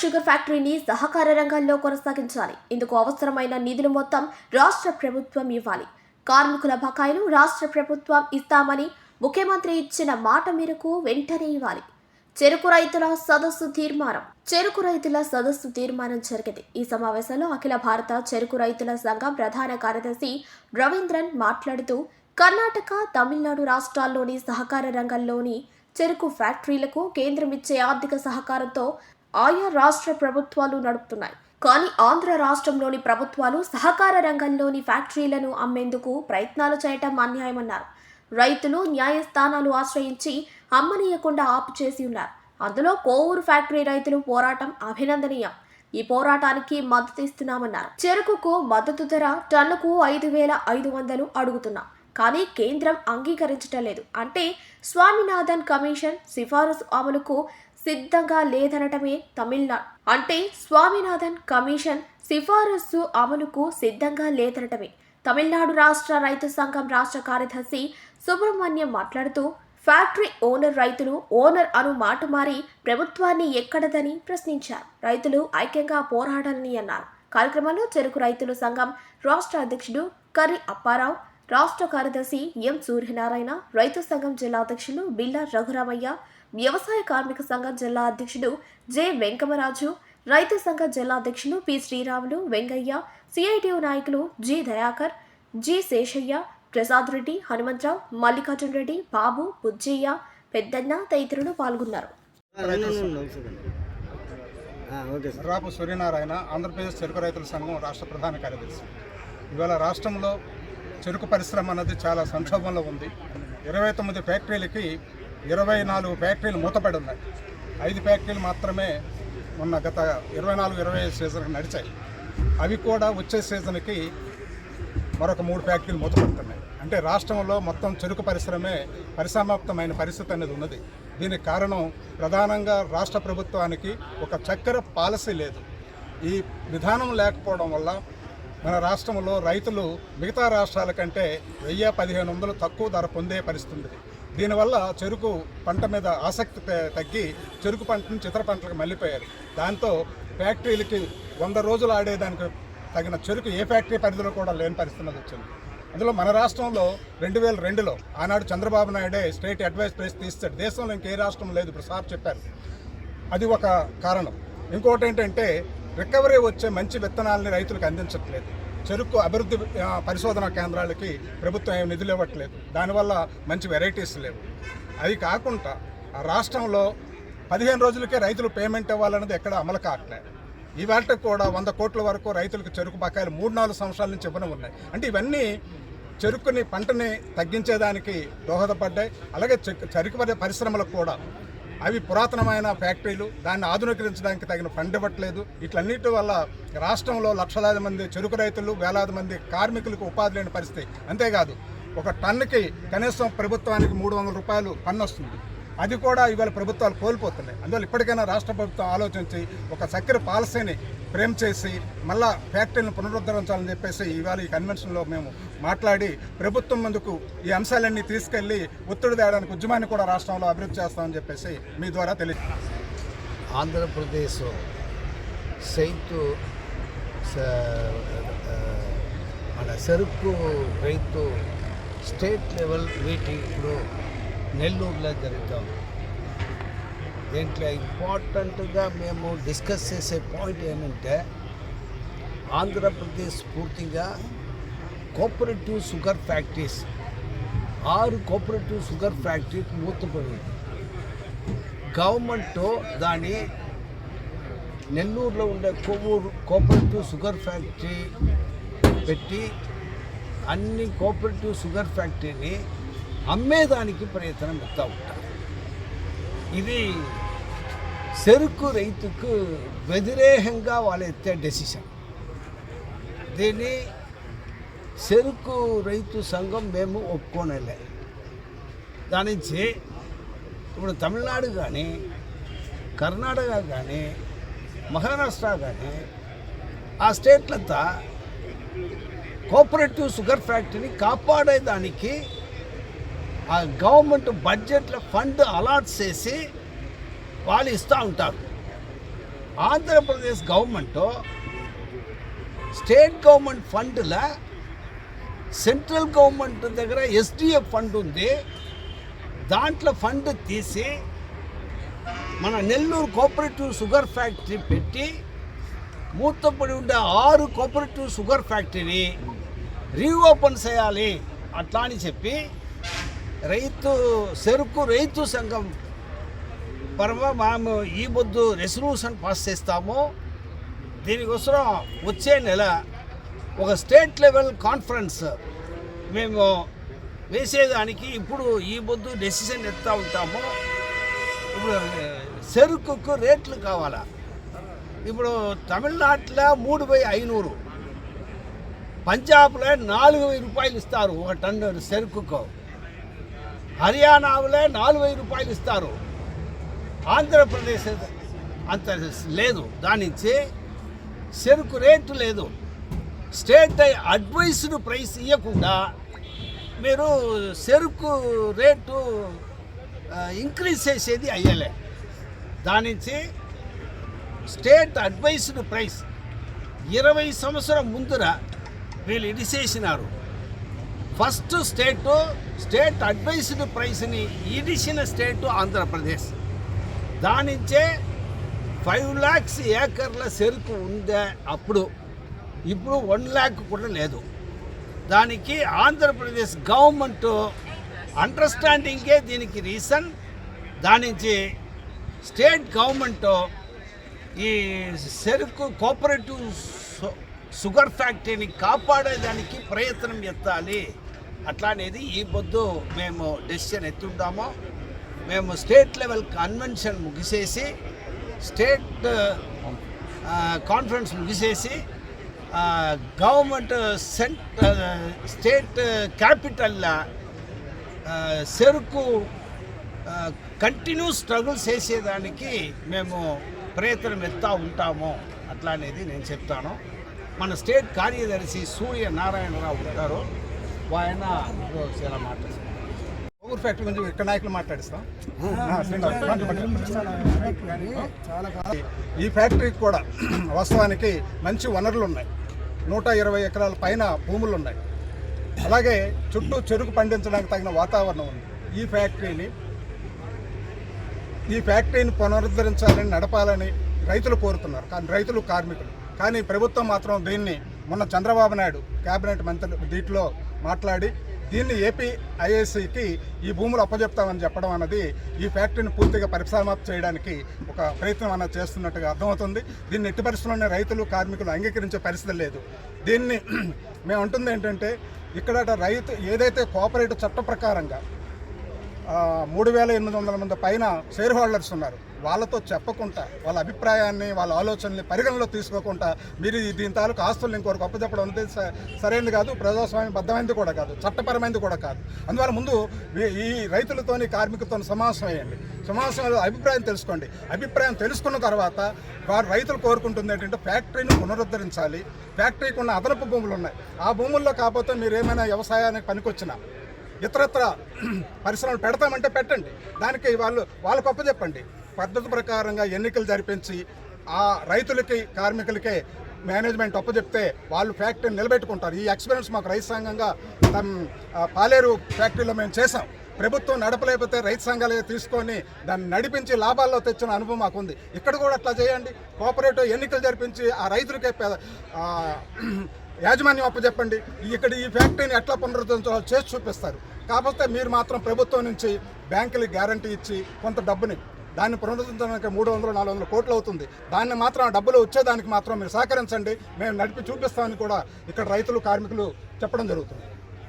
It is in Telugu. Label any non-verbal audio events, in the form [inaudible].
షుగర్ ఫ్యాక్టరీని సహకార రంగంలో కొనసాగించాలి. ఇందుకు అవసరమైన నిధులు మొత్తం రాష్ట్ర ప్రభుత్వం ఇవ్వాలి. కార్మికుల బకాయిలు రాష్ట్ర ప్రభుత్వం ఇస్తామని ముఖ్యమంత్రి ఇచ్చిన మాట మేరకు వెంటనే ఇవ్వాలి. చెరుకు రైతుల సదస్సు తీర్మానం. చెరుకు రైతుల సదస్సు తీర్మానం జరిగింది. ఈ సమావేశంలో అఖిల భారత చెరుకు రైతుల సంఘం ప్రధాన కార్యదర్శి రవీంద్రన్ మాట్లాడుతూ కర్ణాటక తమిళనాడు రాష్ట్రాల్లోని సహకార రంగంలోని చెరుకు ఫ్యాక్టరీలకు కేంద్రం ఇచ్చే ఆర్థిక సహకారంతో ఆయా రాష్ట్ర ప్రభుత్వాలు నడుపుతున్నాయి. కానీ ఆంధ్ర రాష్ట్రంలోని ప్రభుత్వాలు సహకార రంగంలోని ఫ్యాక్టరీలను అమ్మేందుకు ప్రయత్నాలు చేయటం అన్యాయమన్నారు. రైతులు న్యాయస్థానాలు ఆశ్రయించి అమ్మనీయకుండా ఆపు చేసి ఉన్నారు. అందులో కోవూరు ఫ్యాక్టరీ రైతులు పోరాటం అభినందనీయం. ఈ పోరాటానికి మద్దతు ఇస్తున్నామన్నారు. చెరుకుకు మద్దతు ధర టన్నుకు ఐదు వేల ఐదు వందలు అడుగుతున్నాం. కానీ కేంద్రం అంగీకరించటం లేదు. అంటే స్వామినాథన్ కమిషన్ సిఫారసు అమలుకు సిద్ధంగా లేదనటమే తమిళనాడు అంటే స్వామినాథన్ కమిషన్ సిఫారసు అమలుకు సిద్ధంగా లేదనటమే. తమిళనాడు రాష్ట్ర రైతు సంఘం రాష్ట్ర కార్యదర్శి సుబ్రహ్మణ్యం మాట్లాడుతూ ఫ్యాక్టరీ ఓనర్ రైతులు ఓనర్ అను మాట మారి ప్రభుత్వాన్ని ఎక్కడదని ప్రశ్నించారు. రైతులు ఐక్యంగా పోరాడాలని అన్నారు. కార్యక్రమంలో చెరుకు రైతుల సంఘం రాష్ట్ర అధ్యక్షుడు కర్రి అప్పారావు రాష్ట్ర కార్యదర్శి ఎం సూర్యనారాయణ రైతు సంఘం జిల్లా అధ్యక్షులు బిల్లా రఘురామయ్య వ్యవసాయ కార్మిక సంఘం జిల్లా అధ్యక్షుడు జె వెంకమరాజు రైతు సంఘ జిల్లా అధ్యక్షులు పి శ్రీరాములు వెంగయ్య సిఐటియు నాయకులు జి దయాకర్ జి శేషయ్య ప్రసాద్ రెడ్డి హనుమంతరావు మల్లికార్జున రెడ్డి బాబు బుజ్జయ్య పెద్దన్న తదితరులు పాల్గొన్నారు. Okay sir. రాపు సూర్యనారాయణ ఆంధ్రప్రదేశ్ చెరుకు రైతుల సంఘం రాష్ట్ర ప్రధాన కార్యదర్శి. ఇవాళ రాష్ట్రంలో చెరుకు పరిశ్రమ అన్నది చాలా సంక్షోభంలో ఉంది. ఇరవై తొమ్మిది ఫ్యాక్టరీలకి ఇరవై నాలుగు ఫ్యాక్టరీలు మూతపడి ఉన్నాయి. ఐదు ఫ్యాక్టరీలు మాత్రమే ఉన్న గత ఇరవై నాలుగు ఇరవై ఐదు సీజన్కి నడిచాయి. అవి కూడా వచ్చే సీజన్కి మరొక మూడు ఫ్యాక్టరీలు మూతపడుతున్నాయి. అంటే రాష్ట్రంలో మొత్తం చెరుకు పరిశ్రమే పరిసమాప్తమైన పరిస్థితి అనేది ఉన్నది. దీనికి కారణం ప్రధానంగా రాష్ట్ర ప్రభుత్వానికి ఒక చక్కెర పాలసీ లేదు. ఈ విధానం లేకపోవడం వల్ల మన రాష్ట్రంలో రైతులు మిగతా రాష్ట్రాల కంటే వెయ్యి పదిహేను వందలు తక్కువ ధర పొందే పరిస్థితుంది. దీనివల్ల చెరుకు పంట మీద ఆసక్తి తగ్గి చెరుకు పంటను ఇతర పంటలకు మళ్ళీపోయారు. దాంతో ఫ్యాక్టరీలకి వంద రోజులు ఆడేదానికి తగిన చెరుకు ఏ ఫ్యాక్టరీ పరిధిలో కూడా లేని పరిస్థితి వచ్చింది. అందులో మన రాష్ట్రంలో రెండు వేల రెండులో ఆనాడు చంద్రబాబు నాయుడే స్టేట్ అడ్వైస్ ప్రైస్ తీస్తాడు దేశంలో ఇంకే రాష్ట్రం లేదు ఇప్పుడు సార్ చెప్పారు. అది ఒక కారణం. ఇంకోటి ఏంటంటే రికవరీ వచ్చే మంచి విత్తనాలని రైతులకు అందించట్లేదు. చెరుకు అభివృద్ధి పరిశోధన కేంద్రాలకి ప్రభుత్వం ఏం నిధులు ఇవ్వట్లేదు. దానివల్ల మంచి వెరైటీస్ లేవు. అది కాకుండా రాష్ట్రంలో పదిహేను రోజులకే రైతులు పేమెంట్ ఇవ్వాలన్నది ఎక్కడ అమలు కావట్లేదు. ఇవాళ కూడా వంద కోట్ల వరకు రైతులకు చెరుకు బకాయిలు మూడు నాలుగు సంవత్సరాల నుంచి ఇవ్వడం ఉన్నాయి. అంటే ఇవన్నీ చెరుకుని పంటని తగ్గించేదానికి దోహదపడ్డాయి. అలాగే చెరుకు పరిశ్రమలకు కూడా అవి పురాతనమైన ఫ్యాక్టరీలు దాన్ని ఆధునీకరించడానికి తగిన ఫండ్ ఇవ్వట్లేదు. ఇట్లన్నిటి వల్ల రాష్ట్రంలో లక్షలాది మంది చెరుకు రైతులు వేలాది మంది కార్మికులకు ఉపాధి లేని పరిస్థితి. అంతేకాదు ఒక టన్నుకి కనీసం ప్రభుత్వానికి మూడు వందల రూపాయలు పన్ను వస్తుంది. అది కూడా ఇవాళ ప్రభుత్వాలు కోల్పోతున్నాయి. అందువల్ల ఇప్పటికైనా రాష్ట్ర ప్రభుత్వం ఆలోచించి ఒక చక్కెర పాలసీని ఫ్రేమ్ చేసి మళ్ళా ఫ్యాక్టరీని పునరుద్ధరించాలని చెప్పేసి ఇవాళ ఈ కన్వెన్షన్లో మేము మాట్లాడి ప్రభుత్వం ముందుకు ఈ అంశాలన్నీ తీసుకెళ్ళి ఒత్తిడి తేయడానికి ఉద్యమాన్ని కూడా రాష్ట్రంలో అభివృద్ధి చేస్తామని చెప్పేసి మీ ద్వారా తెలియ ఆంధ్రప్రదేశ్ సైతు మన సరుకు రైతు స్టేట్ లెవెల్ మీటింగ్ ఇప్పుడు నెల్లూరులో జరుగుతాం దీంట్లో ఇంపార్టెంట్గా మేము డిస్కస్ చేసే పాయింట్ ఏమంటే ఆంధ్రప్రదేశ్ పూర్తిగా కోఆపరేటివ్ షుగర్ ఫ్యాక్టరీస్ ఆరు కోఆపరేటివ్ షుగర్ ఫ్యాక్టరీ మూతపడింది. గవర్నమెంట్ దాని నెల్లూరులో ఉండే కొవ్వూరు కోఆపరేటివ్ షుగర్ ఫ్యాక్టరీ పెట్టి అన్ని కోఆపరేటివ్ షుగర్ ఫ్యాక్టరీని అమ్మేదానికి ప్రయత్నం ఎత్తా ఉంటారు. ఇది చెరుకు రైతుకు వ్యతిరేకంగా వాళ్ళు ఎత్తే డెసిషన్ దీన్ని చెరుకు రైతు సంఘం మేము ఒప్పుకోనలే. దాని నుంచి ఇప్పుడు తమిళనాడు కానీ కర్ణాటక కానీ మహారాష్ట్ర కానీ ఆ స్టేట్లంతా కోఆపరేటివ్ షుగర్ ఫ్యాక్టరీని కాపాడేదానికి ఆ గవర్నమెంట్ బడ్జెట్లో ఫండ్ అలాట్ చేసి వాళ్ళు ఇస్తూ ఉంటారు. ఆంధ్రప్రదేశ్ గవర్నమెంట్ స్టేట్ గవర్నమెంట్ ఫండ్ల సెంట్రల్ గవర్నమెంట్ దగ్గర ఎస్డిఎఫ్ ఫండ్ ఉంది. దాంట్లో ఫండ్ తీసి మన నెల్లూరు కోఆపరేటివ్ షుగర్ ఫ్యాక్టరీ పెట్టి మూతపడి ఉండే ఆరు కోఆపరేటివ్ షుగర్ ఫ్యాక్టరీని రీఓపెన్ చేయాలి అట్లా అని చెప్పి రైతు చెరుకు రైతు సంఘం పరమ మేము ఈ పొద్దు రెసల్యూషన్ పాస్ చేస్తాము. దీనికోసం వచ్చే నెల ఒక స్టేట్ లెవెల్ కాన్ఫరెన్స్ మేము వేసేదానికి ఇప్పుడు ఈ పొద్దు డెసిషన్ ఎత్తా ఉంటాము. ఇప్పుడు చెరుకుకు రేట్లు కావాలా? ఇప్పుడు తమిళనాడులో మూడు బై ఐనూరు పంజాబ్లో నాలుగు వెయ్యి రూపాయలు ఇస్తారు ఒక టన్ను చెరుకుకు హర్యానాలో నాలుగు వెయ్యి రూపాయలు ఇస్తారు. ఆంధ్రప్రదేశ్ అంత లేదు. దాని నుంచి చెరుకు రేటు లేదు. స్టేట్ అడ్వైస్డ్ ప్రైస్ ఇవ్వకుండా మీరు చెరుకు రేటు ఇంక్రీజ్ చేసేది అయ్యలే. దాని నుంచి స్టేట్ అడ్వైస్డ్ ప్రైస్ ఇరవై సంవత్సరం ముందర వీళ్ళు ఇడిసేసినారు ఫస్ట్ స్టేటు స్టేట్ అడ్వైస్డ్ ప్రైస్ని ఇడిచిన స్టేటు ఆంధ్రప్రదేశ్. దానించే ఫైవ్ ల్యాక్స్ ఏకర్ల చెరుకు ఉందే అప్పుడు. ఇప్పుడు వన్ ల్యాక్ కూడా లేదు. దానికి ఆంధ్రప్రదేశ్ గవర్నమెంట్ అండర్స్టాండింగే దీనికి రీజన్. దానించి స్టేట్ గవర్నమెంట్ ఈ చెరుకు కోఆపరేటివ్ సు- షుగర్ ఫ్యాక్టరీని కాపాడేదానికి ప్రయత్నం ఎత్తాలి. అట్లా అనేది ఈ పొద్దు మేము డెసిషన్ ఎత్తుంటామో మేము స్టేట్ లెవెల్ కన్వెన్షన్ ముగిసేసి స్టేట్ కాన్ఫరెన్స్ ముగిసేసి గవర్నమెంట్ సెంట్ స్టేట్ క్యాపిటల్ చెరుకు కంటిన్యూ స్ట్రగుల్ చేసేదానికి మేము ప్రయత్నం ఎత్తా ఉంటాము అట్లా అనేది నేను చెప్తాను. మన స్టేట్ కార్యదర్శి సూర్య నారాయణరావు ఉంటారు. ఆయన మాట్లాడుతున్నారు ఊరు ఫ్యాక్టరీ గురించి ఇక్కడ నాయకులు మాట్లాడిస్తాం. ఈ ఫ్యాక్టరీకి కూడా [clears throat] వాస్తవానికి మంచి వనరులు ఉన్నాయి. నూట ఇరవై ఎకరాల పైన భూములు ఉన్నాయి. అలాగే చుట్టూ చెరుకు పండించడానికి తగిన వాతావరణం ఉంది. ఈ ఫ్యాక్టరీని ఈ ఫ్యాక్టరీని పునరుద్ధరించాలని నడపాలని రైతులు కోరుతున్నారు. కానీ రైతులు కార్మికులు. కానీ ప్రభుత్వం మాత్రం దీన్ని మొన్న చంద్రబాబు నాయుడు కేబినెట్ మంత్రి దీంట్లో మాట్లాడి దీన్ని ఏపీ ఐఏసీకి ఈ భూములు అప్పజెప్తామని చెప్పడం అన్నది ఈ ఫ్యాక్టరీని పూర్తిగా పరిసమాప్తి చేయడానికి ఒక ప్రయత్నం అన్నది చేస్తున్నట్టుగా అర్థమవుతుంది. దీన్ని ఎట్టి పరిస్థితుల్లోనే రైతులు కార్మికులు అంగీకరించే పరిస్థితి లేదు. దీన్ని [clears throat] మేము అంటుంది ఏంటంటే ఇక్కడ రైతు ఏదైతే కోఆపరేటివ్ చట్ట ప్రకారంగా మూడు వేల ఎనిమిది వందల మంది పైన షేర్ హోల్డర్స్ ఉన్నారు. వాళ్ళతో చెప్పకుండా వాళ్ళ అభిప్రాయాన్ని వాళ్ళ ఆలోచనల్ని పరిగణలో తీసుకోకుండా మీరు దీని తాలూకు ఆస్తులు ఇంకొకరికి అప్పచెప్పడం అనేది సరైనది కాదు ప్రజాస్వామ్య బద్దమైనది కూడా కాదు చట్టపరమైనది కూడా కాదు. అందువల్ల ముందు ఈ- ఈ రైతులతోని కార్మికులతో సమావేశం అయ్యండి సమావేశంలో అభిప్రాయం తెలుసుకోండి. అభిప్రాయం తెలుసుకున్న తర్వాత వారు రైతులు కోరుకుంటుంది ఏంటంటే ఫ్యాక్టరీని పునరుద్ధరించాలి. ఫ్యాక్టరీకి ఉన్న అదనపు భూములు ఉన్నాయి. ఆ భూముల్లో కాకపోతే మీరు ఏమైనా వ్యవసాయానికి పనికొచ్చినా ఇతరత్ర పరిశ్రమలు పెడతామంటే పెట్టండి. దానికి వాళ్ళు వాళ్ళ గొప్ప చెప్పండి. పద్ధతి ప్రకారంగా ఎన్నికలు జరిపించి ఆ రైతులకి కార్మికులకే మేనేజ్మెంట్ చెప్తే వాళ్ళు ఫ్యాక్టరీని నిలబెట్టుకుంటారు. ఈ ఎక్స్పీరియన్స్ మాకు రైతు సంఘంగా పాలేరు ఫ్యాక్టరీలో మేము చేసాం ప్రభుత్వం నడపలేకపోతే రైతు సంఘాలు తీసుకొని దాన్ని నడిపించి లాభాల్లో తెచ్చిన అనుభవం మాకు ఉంది. ఇక్కడ కూడా అట్లా చేయండి. కోఆపరేటివ్ ఎన్నికలు జరిపించి ఆ రైతులకే యాజమాన్యం అప్పచెప్పండి ఇక్కడ ఈ ఫ్యాక్టరీని ఎట్లా పునరుద్ధరించాలో చేసి చూపిస్తారు. కాకపోతే మీరు మాత్రం ప్రభుత్వం నుంచి బ్యాంకులకి గ్యారంటీ ఇచ్చి కొంత డబ్బుని దాన్ని పునరుద్ధరించడానికి మూడు వందలు నాలుగు వందల కోట్లు అవుతుంది. దాన్ని మాత్రం ఆ డబ్బులు వచ్చేదానికి మాత్రం మీరు సహకరించండి. మేము నడిపి చూపిస్తామని కూడా ఇక్కడ రైతులు కార్మికులు చెప్పడం జరుగుతుంది.